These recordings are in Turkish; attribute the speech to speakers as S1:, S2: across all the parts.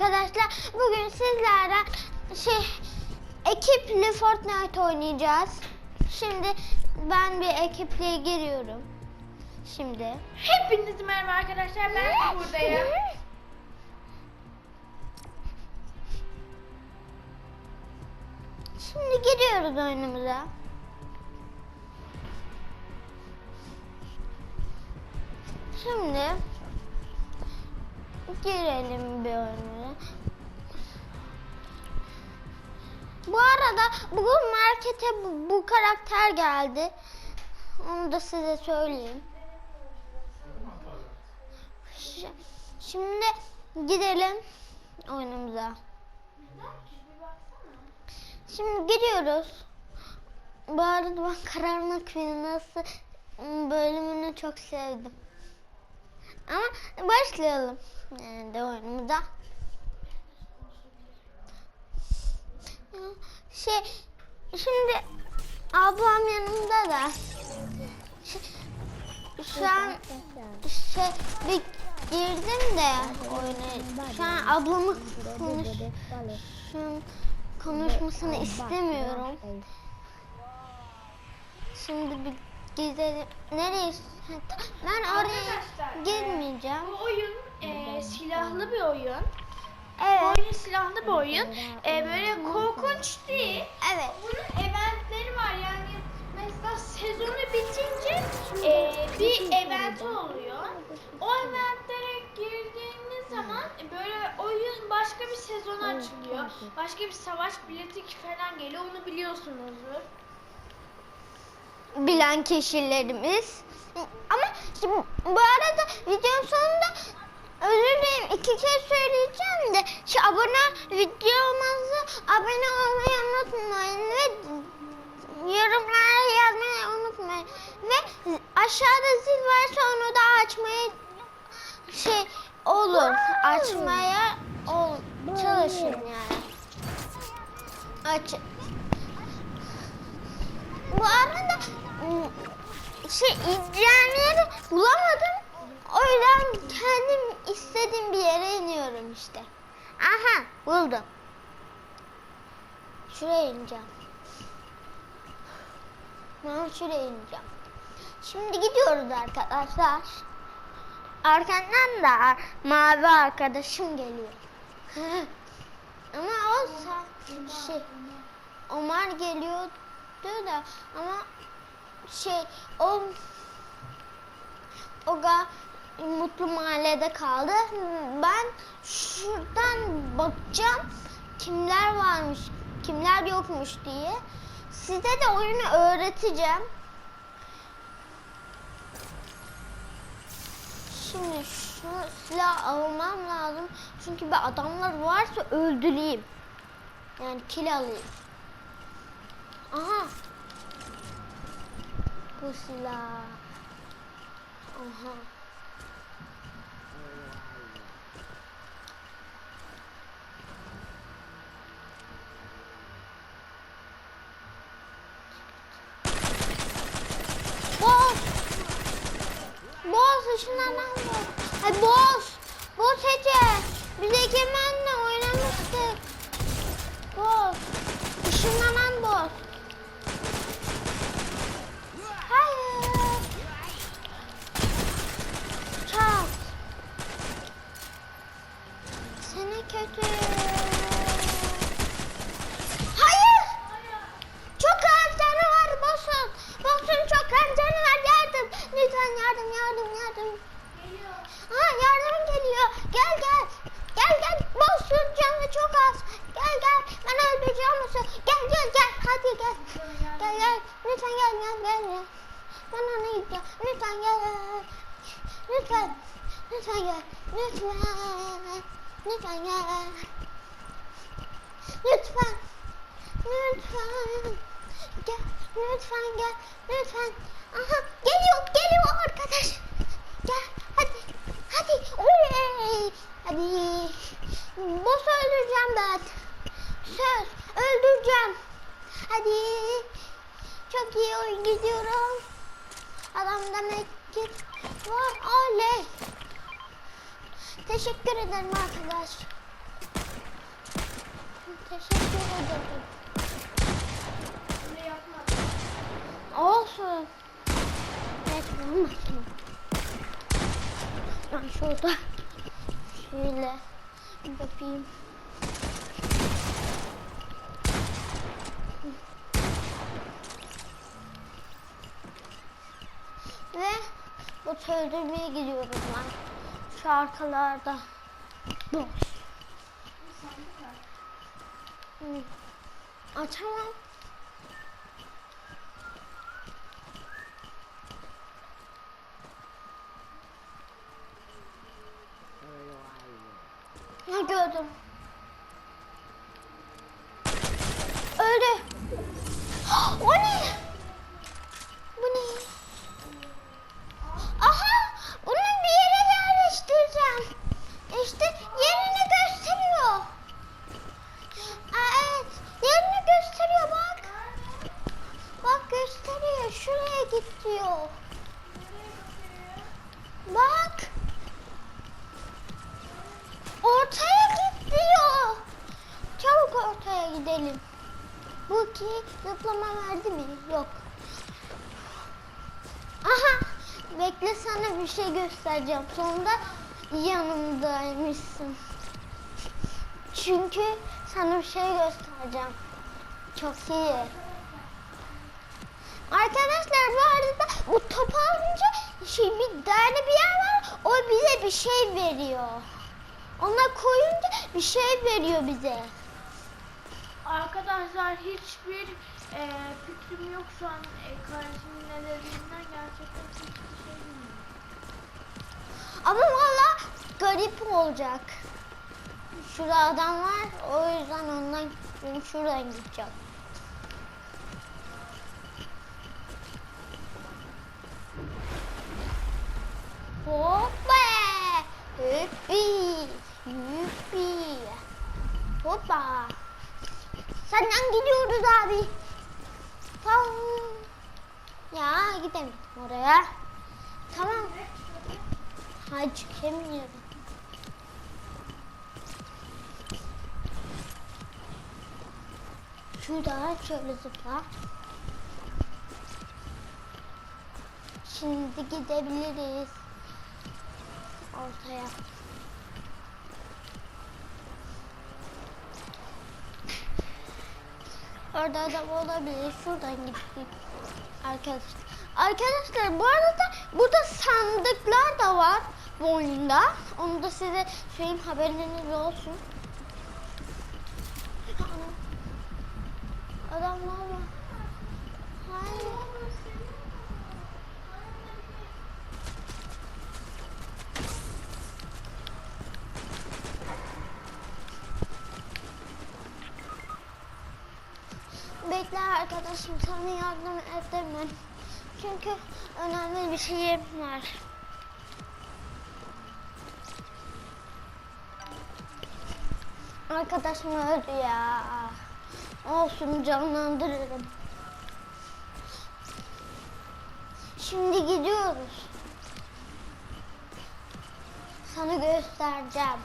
S1: arkadaşlar. Bugün sizlerle şey ekipli Fortnite oynayacağız. Şimdi ben bir ekiple giriyorum. Şimdi.
S2: Hepinize merhaba arkadaşlar ben buradayım.
S1: Şimdi giriyoruz oyunumuza. Şimdi girelim bir oyuna. Bu arada bugün markete bu, bu karakter geldi. Onu da size söyleyeyim. Şimdi gidelim oyunumuza. Şimdi giriyoruz. Bu arada ben kararmak nasıl bölümünü çok sevdim. Ama başlayalım. Yani de oyunumuza. Şey, şimdi ablam yanımda da. Şu an şey bir girdim de oyuna. Şu an ablamı konuş, şu an konuşmasını istemiyorum. Şimdi bir gidelim. Nereye? Ben oraya
S2: Arkadaşlar,
S1: girmeyeceğim.
S2: Bu oyun e, silahlı bir oyun. Bu
S1: Evet.
S2: oyun silahlı bir oyun. E, böyle korkunç değil.
S1: Evet.
S2: Bunun eventleri var yani mesela sezonu bitince e, bir event oluyor. O eventlere girdiğiniz zaman e, böyle oyun başka bir sezon açılıyor. Başka bir savaş bileti falan geliyor onu biliyorsunuzdur.
S1: Bilen kişilerimiz. Ama bu arada videonun sonunda özür dilerim iki kez söyleyeceğim de şu abone videomuzu abone olmayı unutmayın ve yorumlara yazmayı unutmayın. Ve aşağıda zil varsa onu da açmayı şey olur açmaya ol, çalışın yani. Aç. Bu arada şey ineceğim yeri bulamadım. O yüzden kendim istediğim bir yere iniyorum işte. Aha buldum. Şuraya ineceğim. Ben şuraya ineceğim. Şimdi gidiyoruz arkadaşlar. Arkamdan da mavi arkadaşım geliyor. Ama o şey Omar geliyordu da ama şey o o ga mutlu mahallede kaldı. Ben şuradan bakacağım kimler varmış, kimler yokmuş diye. Size de oyunu öğreteceğim. Şimdi şu silah almam lazım. Çünkü bir adamlar varsa öldüreyim. Yani kill alayım. Aha. Bu silah. Aha. Boz. Boz ışınlanan boz. Ay boz. Boz Ece. Biz Egemen'le oynamıştık. Boz. Işınlanan boz. Hayır. Çal. Seni kötü. Hayır. Çok az canı var bosun. Bosun çok az canı var. Yardım. Lütfen yardım yardım yardım. Ha yardım geliyor. Gel gel. Gel gel. Bosun canı çok az. Gel gel. Ben öldüreceğim musun? Gel gel gel. Hadi gel. Gel gel. Lütfen gel gel gel. Ben ona gideceğim. Lütfen gel. Lütfen. Lütfen gel. Lütfen. Lütfen gel. Lütfen. Lütfen. Gel. Lütfen gel. Lütfen. Aha geliyor geliyor arkadaş. Gel hadi. Hadi. Oley. Hadi. Boss öldüreceğim ben. Söz öldüreceğim. Hadi. Çok iyi oyun gidiyorum. Adamda medkit var. Oley. Teşekkür ederim arkadaş. Teşekkür ederim. Olsun. Evet bulmasın. Ben şurada şöyle yapayım. Ve bu öldürmeye gidiyoruz ben. Şu arkalarda. Boş. Açamam. Ha gördüm. Öldü. O ne? Bu ne? Aha! Bunu bir yere yerleştireceğim. İşte yerini gösteriyor. Aa, evet, yerini gösteriyor bak. Bak gösteriyor. Diyor. Bak. Ortaya git diyor. Çabuk ortaya gidelim. Bu ki zıplama verdi mi? Yok. Aha. Bekle sana bir şey göstereceğim. Sonunda yanımdaymışsın. Çünkü sana bir şey göstereceğim. Çok iyi. Arkadaşlar bu arada bu topu alınca şey bir tane bir yer var. O bize bir şey veriyor. Ona koyunca bir şey veriyor bize.
S2: Arkadaşlar hiçbir e, fikrim yok şu an e, kardeşimin ne dediğinden gerçekten hiçbir şey bilmiyorum.
S1: Ama valla garip olacak. Şurada adam var. O yüzden ondan şuradan gideceğim. Hoppa! Hüppi! Hüppi! Hoppa! Senden gidiyoruz abi. Tamam. Ya gidelim oraya. Tamam. Hayır çıkamıyorum. Şurada şöyle zıpla. Şimdi gidebiliriz. Ortaya. Orada adam olabilir. Şuradan gittik. Arkadaşlar. Arkadaşlar bu arada burada sandıklar da var bu oyunda. Onu da size söyleyeyim haberiniz olsun. Adamlar var. Hayır. Bekle arkadaşım sana yardım edemem. Çünkü önemli bir şeyim var. Arkadaşım öldü ya. Olsun canlandırırım. Şimdi gidiyoruz. Sana göstereceğim.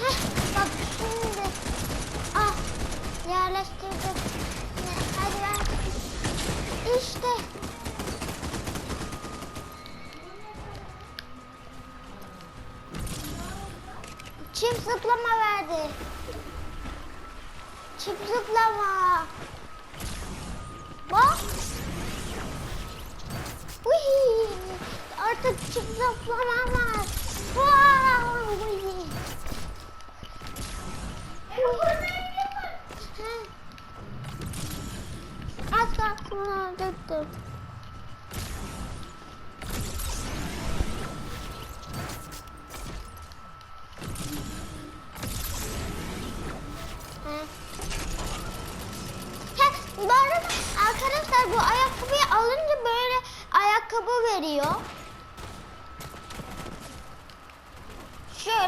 S1: Heh, bak şimdi. Ah, yerleştirdim. Ne, Hadi ver. İşte. Çift zıplama verdi. Çift zıplama. Bak. Uy, artık çift zıplama var. Wow. uy. Az kalsın öldürdüm.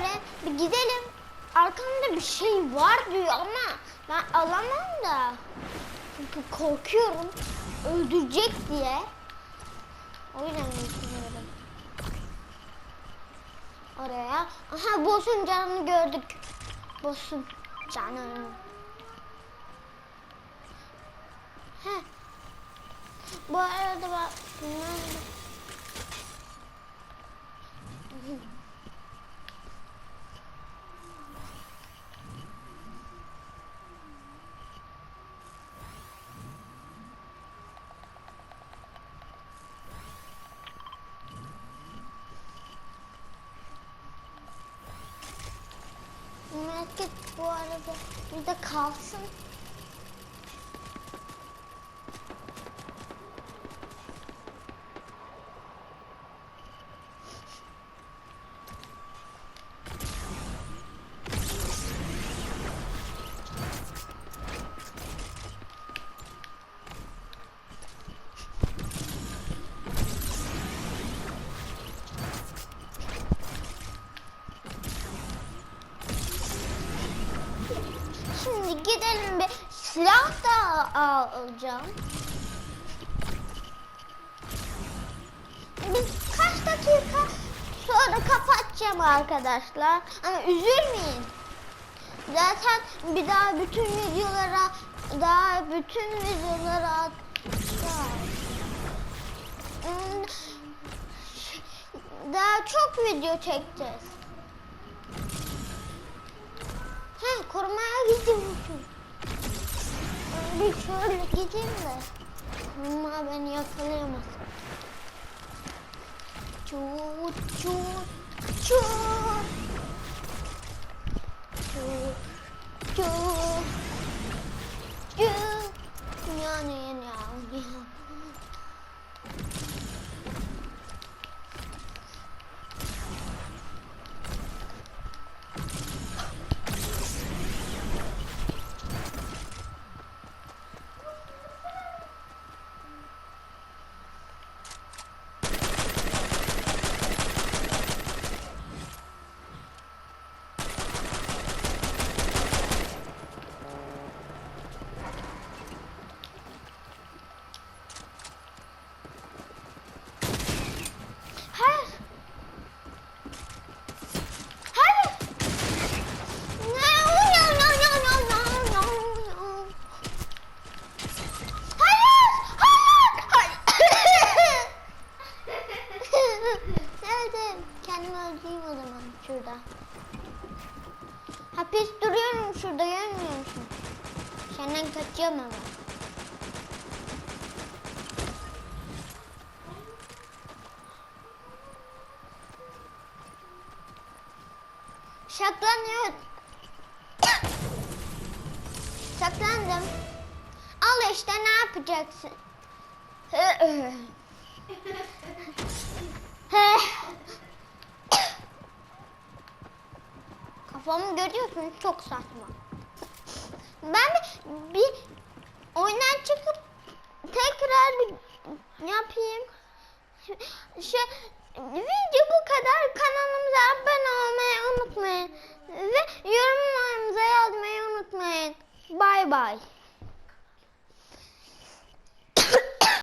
S1: Şöyle bir gidelim. Arkamda bir şey var diyor ama ben alamam da. Çünkü korkuyorum. Öldürecek diye. O yüzden gitmiyorum. Oraya. Aha boss'un canını gördük. Boss'un canını. Heh. Bu arada bak. Bu arada burada kalsın. Şimdi gidelim bir silah da alacağım. Bir kaç dakika sonra kapatacağım arkadaşlar. Ama üzülmeyin. Zaten bir daha bütün videolara daha bütün videolara. Hmm, Daha çok video çekeceğiz. He korumaya gidiyormuşum. Bir şöyle gideyim de. Koruma beni yakalayamaz. Çut çut çut. Çut çut çut. Yani yani yani. Hayır. Hayır. No, no, no, no, no, no, no, no. Hayır, hayır, hayır. Nerede? Kendimi öldüreyim o zaman şurada. Hapis duruyorum şurada görmüyor musun? Senden kaçıyorum ama. Saklanıyor. Saklandım. Al işte ne yapacaksın? Kafamı görüyorsun çok saçma. Ben bir, oyundan çıkıp tekrar yapayım. Şey, video bu kadar. Kanalımıza abone olmayı unutmayın. Ve yorumlarımıza yazmayı unutmayın. Bay bay.